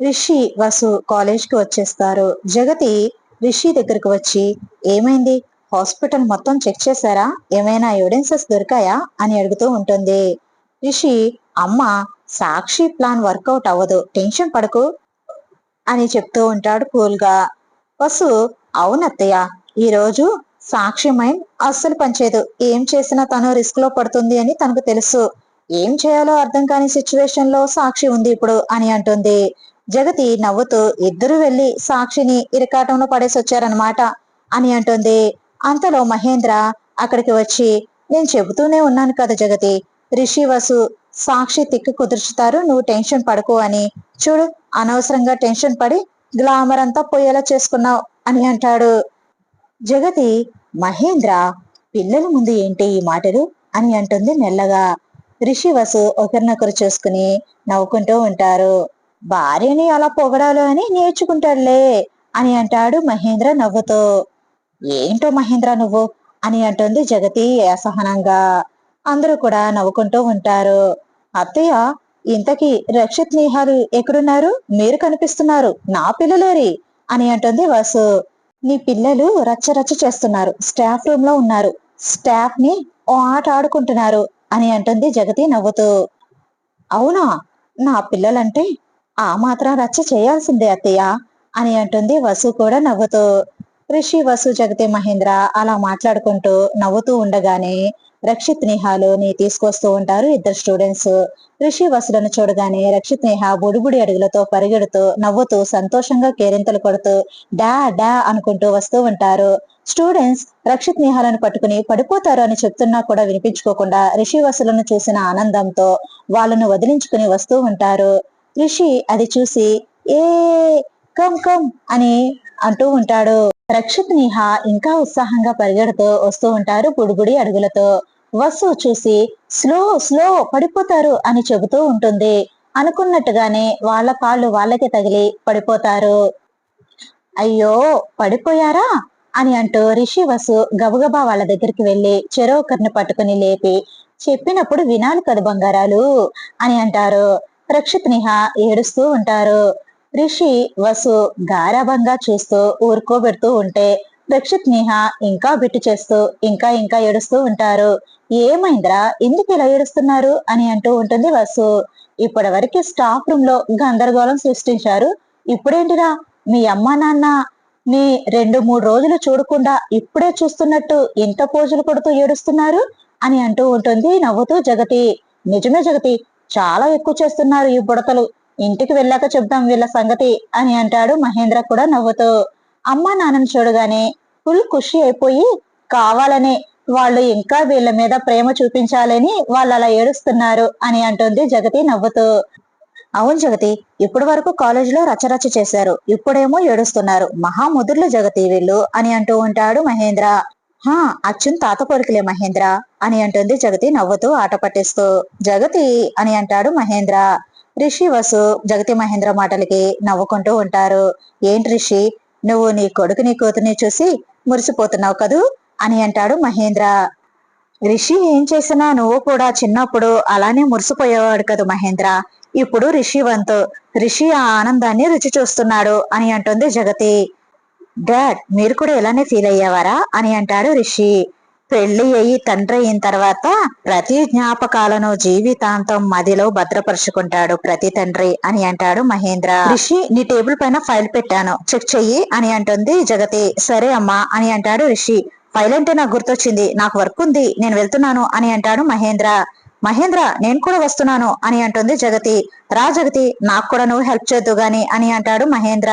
రిషి వసు కాలేజ్కి వచ్చేస్తారు. జగతి రిషి దగ్గరకు వచ్చి ఏమైంది? హాస్పిటల్ మొత్తం చెక్ చేశారా? ఏమైనా ఎవిడెన్సెస్ దొరికాయా? అని అడుగుతూ ఉంటుంది. రిషి అమ్మ సాక్షి ప్లాన్ వర్కౌట్ అవ్వదు. టెన్షన్ పడకు అని చెప్తూ ఉంటాడు కూల్గా వసు అవునత్తయ్య ఈ రోజు సాక్షి మైండ్ అస్సలు పనిచేయదు. ఏం చేసినా తను రిస్క్లో పడుతుంది అని తనకు తెలుసు. ఏం చేయాలో అర్థం కాని సిచ్యువేషన్లో సాక్షి ఉంది ఇప్పుడు అని అంటుంది. జగతి నవ్వుతూ ఇద్దరు వెళ్ళి సాక్షిని ఇరకాటంలో పడేసి వచ్చారనమాట అని అంటుంది. అంతలో మహేంద్ర అక్కడికి వచ్చి నేను చెబుతూనే ఉన్నాను కదా జగతి రిషి వసు సాక్షి తిక్కు కుదుర్చుతారు నువ్వు టెన్షన్ పడకు అని. చూడు అనవసరంగా టెన్షన్ పడి గ్లామర్ అంతా పోయేలా చేసుకున్నావు అని అంటాడు. జగతి మహేంద్ర పిల్లల ముందు ఏంటి ఈ మాటలు? అని అంటుంది మెల్లగా. రిషి వసు ఒకరినొకరు చూసుకుని నవ్వుకుంటూ ఉంటారు. భార్యని అలా పొగడాలో అని నేర్చుకుంటాడులే అని అంటాడు మహేంద్ర నవ్వుతూ. ఏంటో మహేంద్ర నువ్వు? అని అంటుంది జగతి అసహనంగా. అందరూ కూడా నవ్వుకుంటూ ఉంటారు. అత్తయ్య ఇంతకీ రక్షిత్ నేహాలు ఎక్కడున్నారు? మీరు కనిపిస్తున్నారు. నా పిల్లలేరి అని అంటుంది వసు. నీ పిల్లలు రచ్చ రచ్చ చేస్తున్నారు. స్టాఫ్ రూమ్లో ఉన్నారు. స్టాఫ్ని ఓ ఆట ఆడుకుంటున్నారు అని అంటుంది జగతి నవ్వుతూ. అవునా? నా పిల్లలంటే ఆ మాత్రం రచ్చ చేయాల్సిందే అత్తయ్య అని అంటుంది వసు కూడా నవ్వుతూ. రిషి వసు జగతి మహేంద్ర అలా మాట్లాడుకుంటూ నవ్వుతూ ఉండగానే రక్షిత్ నేహాలుని తీసుకొస్తూ ఉంటారు ఇద్దరు స్టూడెంట్స్. రిషి వసులను చూడగానే రక్షిత్ నేహ బుడిబుడి అడుగులతో పరిగెడుతూ నవ్వుతూ సంతోషంగా కేరింతలు కొడుతూ డా డా అనుకుంటూ వస్తూ ఉంటారు. స్టూడెంట్స్ రక్షిత్ నేహాలను పట్టుకుని పడిపోతారు అని చెప్తున్నా కూడా వినిపించుకోకుండా రిషి వసులను చూసిన ఆనందంతో వాళ్ళను వదిలించుకుని వస్తూ ఉంటారు. రిషి అది చూసి ఏ కమ్ కమ్ అని అంటూ ఉంటాడు. రక్షిత్ నిహ ఇంకా ఉత్సాహంగా పరిగెడుతూ వస్తూ ఉంటారు బుడిబుడి అడుగులతో. వసు చూసి స్లో స్లో పడిపోతారు అని చెబుతూ ఉంటుంది. అనుకున్నట్టుగానే వాళ్ళ కాళ్ళు వాళ్ళకి తగిలి పడిపోతారు. అయ్యో పడిపోయారా? అని అంటూ రిషి వసు గబగబా వాళ్ళ దగ్గరికి వెళ్ళి చెరోకర్ని పట్టుకుని లేపి చెప్పినప్పుడు వినాలి కదా బంగారాలు అని అంటారు. రక్షిత్ నిహ ఏడుస్తూ ఉంటారు. రిషి వసు గారాభంగా చూస్తూ ఊరుకోబెడుతూ ఉంటే రక్షిత్ నేహ ఇంకా బిట్టు చేస్తూ ఇంకా ఇంకా ఏడుస్తూ ఉంటారు. ఏమైందిరా? ఎందుకు ఇలా ఏడుస్తున్నారు? అని అంటూ ఉంటుంది వసు. ఇప్పటి వరకు స్టాఫ్ రూమ్లో గందరగోళం సృష్టించారు. ఇప్పుడేంటిరా? మీ అమ్మ నాన్న మీ రెండు మూడు రోజులు చూడకుండా ఇప్పుడే చూస్తున్నట్టు ఇంత పోజులు కొడుతూ ఏడుస్తున్నారు? అని అంటూ ఉంటుంది నవ్వుతూ జగతి. నిజమే జగతి చాలా ఎక్కువ చేస్తున్నారు ఈ బుడతలు. ఇంటికి వెళ్ళాక చెప్దాం వీళ్ళ సంగతి అని అంటాడు మహేంద్ర కూడా నవ్వుతూ. అమ్మా నాన్నని చూడగానే ఫుల్ ఖుషి అయిపోయి కావాలనే వాళ్ళు ఇంకా వీళ్ళ మీద ప్రేమ చూపించాలని వాళ్ళు అలా ఏడుస్తున్నారు అని అంటుంది జగతి నవ్వుతూ. అవును జగతి ఇప్పటి వరకు కాలేజీలో రచరచ చేశారు. ఇప్పుడేమో ఏడుస్తున్నారు. మహాముదుర్లు జగతి వీళ్ళు అని అంటూ ఉంటాడు మహేంద్ర. హా అచ్చున్ తాత పొరికిలే మహేంద్ర అని అంటుంది జగతి నవ్వుతూ ఆట పట్టిస్తూ. జగతి అని అంటాడు మహేంద్ర. రిషి వసు జగతి మహేంద్ర మాటలకి నవ్వుకుంటూ ఉంటారు. ఏంటి రిషి నువ్వు నీ కొడుకుని కూతుర్ని చూసి మురిసిపోతున్నావు కదూ అని అంటాడు మహేంద్ర. రిషి ఏం చేసినా నువ్వు కూడా చిన్నప్పుడు అలానే మురిసిపోయేవాడు కదా మహేంద్ర. ఇప్పుడు రిషి వంతు రిషి ఆ ఆనందాన్ని రుచి చూస్తున్నాడు అని అంటుంది జగతి. డాడ్ మీరు కూడా ఇలానే ఫీల్ అయ్యేవారా? అని అంటాడు రిషి. పెళ్ళి అయ్యి తండ్రి అయిన తర్వాత ప్రతి జ్ఞాపకాలను జీవితాంతం మదిలో భద్రపరుచుకుంటాడు ప్రతి తండ్రి అని అంటాడు మహేంద్ర. రిషి నీ టేబుల్ పైన ఫైల్ పెట్టాను. చెక్ చెయ్యి అని అంటుంది జగతి. సరే అమ్మా అని అంటాడు రిషి. ఫైల్ అంటే నాకు గుర్తొచ్చింది. నాకు వర్క్ ఉంది. నేను వెళ్తున్నాను అని అంటాడు మహేంద్ర. మహేంద్ర నేను కూడా వస్తున్నాను అని అంటుంది జగతి. రా జగతి నాకు కూడా నువ్వు హెల్ప్ చేద్దు గాని అని అంటాడు మహేంద్ర.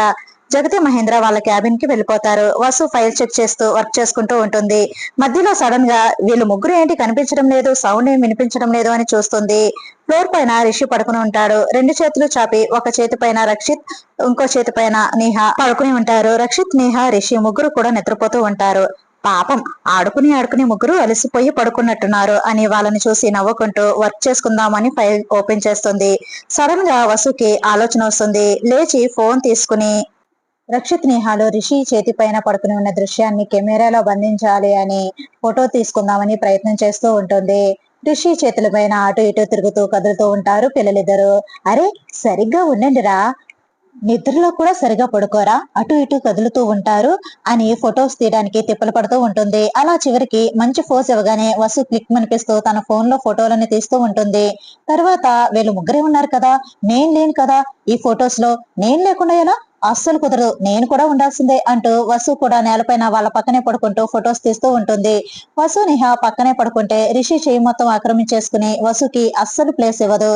జగతి మహేంద్ర వాళ్ళ క్యాబిన్కి వెళ్ళిపోతారు. వసు ఫైల్ చెక్ చేస్తూ వర్క్ చేసుకుంటూ ఉంటుంది. మధ్యలో సడన్గా వీళ్ళు ముగ్గురు ఏంటి కనిపించడం లేదు సౌండ్ ఏం వినిపించడం లేదు అని చూస్తుంది. ఫ్లోర్ పైన రిషి పడుకుని ఉంటాడు. రెండు చేతులు చాపి ఒక చేతి పైన రక్షిత్ ఇంకో చేతి పైన నేహ పడుకుని ఉంటారు. రక్షిత్ నేహ రిషి ముగ్గురు కూడా నిద్రపోతూ ఉంటారు. పాపం ఆడుకుని ఆడుకుని ముగ్గురు అలసిపోయి పడుకున్నట్టున్నారు అని వాళ్ళని చూసి నవ్వుకుంటూ వర్క్ చేసుకుందామని ఫైల్ ఓపెన్ చేస్తుంది. సడన్గా వసుకి ఆలోచన వస్తుంది. లేచి ఫోన్ తీసుకుని రక్షిత్ నేహాలో రిషి చేతి పైన పడుకుని ఉన్న దృశ్యాన్ని కెమెరాలో బంధించాలి అని ఫోటో తీసుకుందామని ప్రయత్నం చేస్తూ ఉంటుంది. రిషి చేతుల పైన అటు ఇటు తిరుగుతూ కదులుతూ ఉంటారు పిల్లలిద్దరు. అరే సరిగ్గా ఉండండిరా. నిద్రలో కూడా సరిగా పడుకోరా? అటు ఇటు కదులుతూ ఉంటారు అని ఫొటోస్ తీయడానికి తిప్పలు పడుతూ ఉంటుంది. అలా చివరికి మంచి ఫోజ్ ఇవ్వగానే వసు క్లిక్ మనిపిస్తూ తన ఫోన్లో ఫోటోలను తీస్తూ ఉంటుంది. తర్వాత వీళ్ళు ముగ్గురే ఉన్నారు కదా. నేను లేను కదా. ఈ ఫొటోస్లో నేను లేకుండా ఎలా? అస్సలు కుదరదు. నేను కూడా ఉండాల్సిందే అంటూ వసు కూడా నేలపైన వాళ్ళ పక్కనే పడుకుంటూ ఫొటోస్ తీస్తూ ఉంటుంది. వసు నిహ పక్కనే పడుకుంటే రిషి చేయి మొత్తం ఆక్రమించేసుకుని వసుకి అస్సలు ప్లేస్ ఇవ్వదు.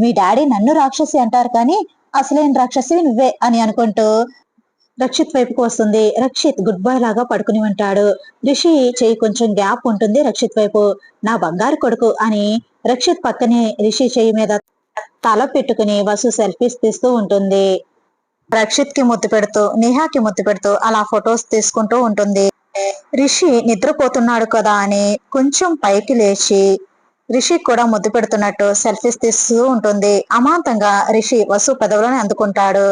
మీ డాడీ నన్ను రాక్షసి అంటారు కానీ అసలేం రాక్షసి నువ్వే అని అనుకుంటూ రక్షిత్ వైపుకు వస్తుంది. రక్షిత్ గుడ్ బాయ్ లాగా పడుకుని ఉంటాడు. రిషి చేయి కొంచెం గ్యాప్ ఉంటుంది రక్షిత్ వైపు. నా బంగారు కొడుకు అని రక్షిత్ పక్కనే రిషి చేయి మీద తల పెట్టుకుని వసు సెల్ఫీస్ తీస్తూ ఉంటుంది. రక్షిత్కి ముద్దు పెడుతూ నేహాకి ముద్దు పెడుతూ అలా ఫొటోస్ తీసుకుంటూ ఉంటుంది. రిషి నిద్రపోతున్నాడు కదా అని కొంచెం పైకి లేచి రిషి కూడా ముద్దు పెడుతున్నట్టు సెల్ఫీస్ తీస్తూ ఉంటుంది. అమాంతంగా రిషి వసు పెదవులను అందుకుంటాడు.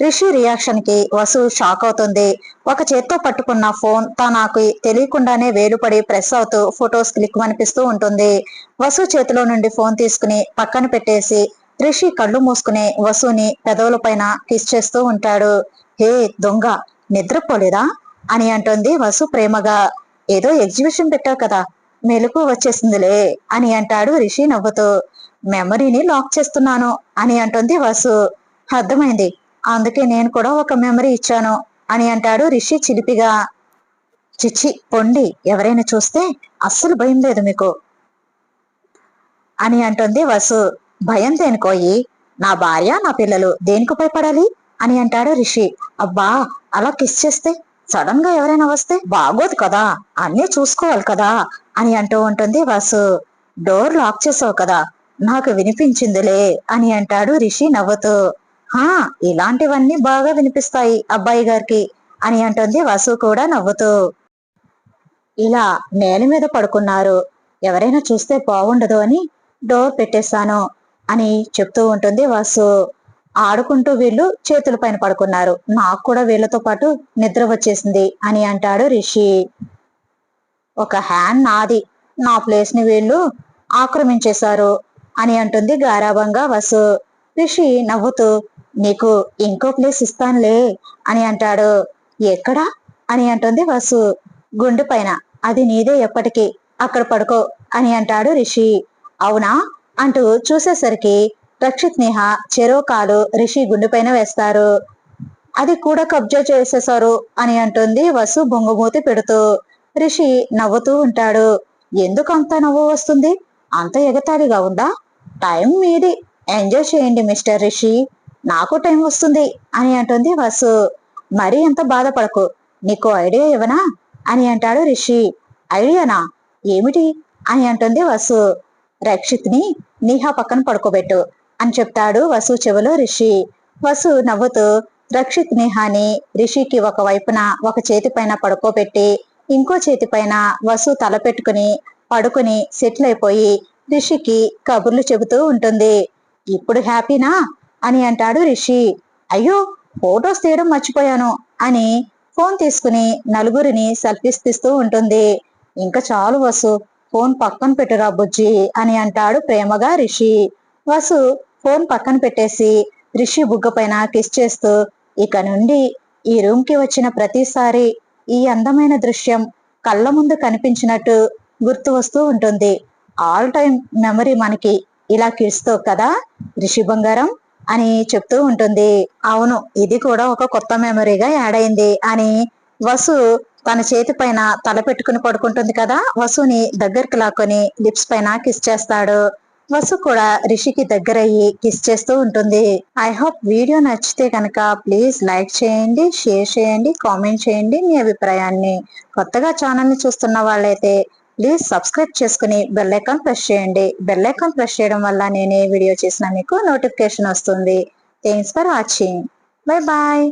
రిషి రియాక్షన్కి వసు షాక్ అవుతుంది. ఒక చేత్తో పట్టుకున్న ఫోన్ తనకు తెలియకుండానే వేలుపడి ప్రెస్ అవుతూ ఫొటోస్ క్లిక్ అనిపిస్తూ ఉంటుంది. వసు చేతిలో నుండి ఫోన్ తీసుకుని పక్కన పెట్టేసి రిషి కళ్ళు మూసుకుని వసుని పెదవుల పైన కిస్ చేస్తూ ఉంటాడు. హే దొంగ నిద్రపోలేదా? అని అంటుంది వసు ప్రేమగా. ఏదో ఎగ్జిబిషన్ పెట్టావు కదా మెలకు వచ్చేసిందిలే అని అంటాడు రిషి నవ్వుతూ. మెమరీని లాక్ చేస్తున్నాను అని అంటుంది వసు. అర్థమైంది అందుకే నేను కూడా ఒక మెమరీ ఇచ్చాను అని అంటాడు రిషి చిలిపిగా. చిచ్చి పొండి ఎవరైనా చూస్తే అస్సలు భయం లేదు మీకు అని అంటుంది వసు. భయం దేనికోయి నా భార్య నా పిల్లలు దేనికి భయపడాలి? అని అంటాడు రిషి. అబ్బా అలా కిస్ చేస్తే సడన్గా ఎవరైనా వస్తే బాగోదు కదా అన్నీ చూసుకోవాలి కదా అని అంటూ ఉంటుంది వాసు. డోర్ లాక్ చేసావు కదా నాకు వినిపించిందిలే అని అంటాడు రిషి నవ్వుతూ. హా ఇలాంటివన్నీ బాగా వినిపిస్తాయి అబ్బాయి గారికి అని అంటుంది వాసు కూడా నవ్వుతూ. ఇలా నేల మీద పడుకున్నారు. ఎవరైనా చూస్తే బాగుండదు అని డోర్ పెట్టేశాను. అని చెప్తూ ఉంటుంది. వాసు ఆడుకుంటూ వీళ్ళు చేతుల పైన పడుకున్నారు. నాకు కూడా వీళ్ళతో పాటు నిద్ర వచ్చేసింది అని అంటాడు రిషి. ఒక హ్యాండ్ నాది. నా ప్లేస్ని వీళ్ళు ఆక్రమించేశారు అని అంటుంది గారాభంగా వసు. రిషి నవ్వుతూ నీకు ఇంకో ప్లేస్ ఇస్తానులే అని అంటాడు. ఎక్కడా? అని అంటుంది వసు. గుండె పైన. అది నీదే ఎప్పటికీ. అక్కడ పడుకో అని అంటాడు రిషి. అవునా? అంటూ చూసేసరికి రక్షిత్ నేహ చెరో కాలు రిషి గుండెపైన వేస్తారు. అది కూడా కబ్జా చేసేశారు అని అంటుంది వసు బొంగుమూతి పెడుతూ. రిషి నవ్వుతూ ఉంటాడు. ఎందుకు అంత నవ్వు వస్తుంది? అంత ఎగతాళిగా ఉందా? టైం మీది. ఎంజాయ్ చేయండి మిస్టర్ రిషి. నాకు టైం వస్తుంది అని అంటుంది వసు. మరీ ఎంత బాధపడకు. నీకు ఐడియా ఇవ్వనా? అని అంటాడు రిషి. ఐడియానా? ఏమిటి? అని అంటుంది వసు. రక్షిత్ని నీహా పక్కన పడుకోబెట్టు అని చెప్తాడు వసు చెవిలో రిషి. వసు నవ్వుతూ రక్షిత్ నేహాని రిషికి ఒక వైపున ఒక చేతి పైన పడుకోబెట్టి ఇంకో చేతి పైన వసు తల పెట్టుకుని పడుకుని సెటిల్ అయిపోయి రిషికి కబుర్లు చెబుతూ ఉంటుంది. ఇప్పుడు హ్యాపీనా? అని అంటాడు రిషి. అయ్యో ఫోటోస్ తీయడం మర్చిపోయాను అని ఫోన్ తీసుకుని నలుగురిని సెల్ఫీస్ తీస్తూ ఉంటుంది. ఇంకా చాలు వసు ఫోన్ పక్కన పెట్టురా బుజ్జి అని అంటాడు ప్రేమగా రిషి. వసు ఫోన్ పక్కన పెట్టేసి రిషి బుగ్గ పైన కిస్ చేస్తూ ఇక నుండి ఈ రూమ్కి వచ్చిన ప్రతిసారి ఈ అందమైన దృశ్యం కళ్ళ ముందు కనిపించినట్టు గుర్తు వస్తూ ఉంటుంది. ఆల్ టైం మెమరీ మనకి ఇలా కిడ్స్తో కదా రిషి బంగారం అని చెప్తూ ఉంటుంది. అవును ఇది కూడా ఒక కొత్త మెమరీగా యాడ్ అయింది అని వసు తన చేతి పైన తల పెట్టుకుని పడుకుంటుంది కదా. వసుని దగ్గరికి లాక్కొని లిప్స్ పైన కిస్ చేస్తాడు. వసు కూడా రిషికి దగ్గరయ్యి కిస్ చేస్తూ ఉంటుంది. ఐ హోప్ వీడియో నచ్చితే కనుక ప్లీజ్ లైక్ చేయండి షేర్ చేయండి కామెంట్ చేయండి మీ అభిప్రాయాన్ని. కొత్తగా ఛానల్ని చూస్తున్న వాళ్ళైతే ప్లీజ్ సబ్స్క్రైబ్ చేసుకుని బెల్ ఐకాన్ ప్రెస్ చేయండి. బెల్ ఐకాన్ ప్రెస్ చేయడం వల్ల నేను వీడియో చేసిన మీకు నోటిఫికేషన్ వస్తుంది. Thanks for watching bye bye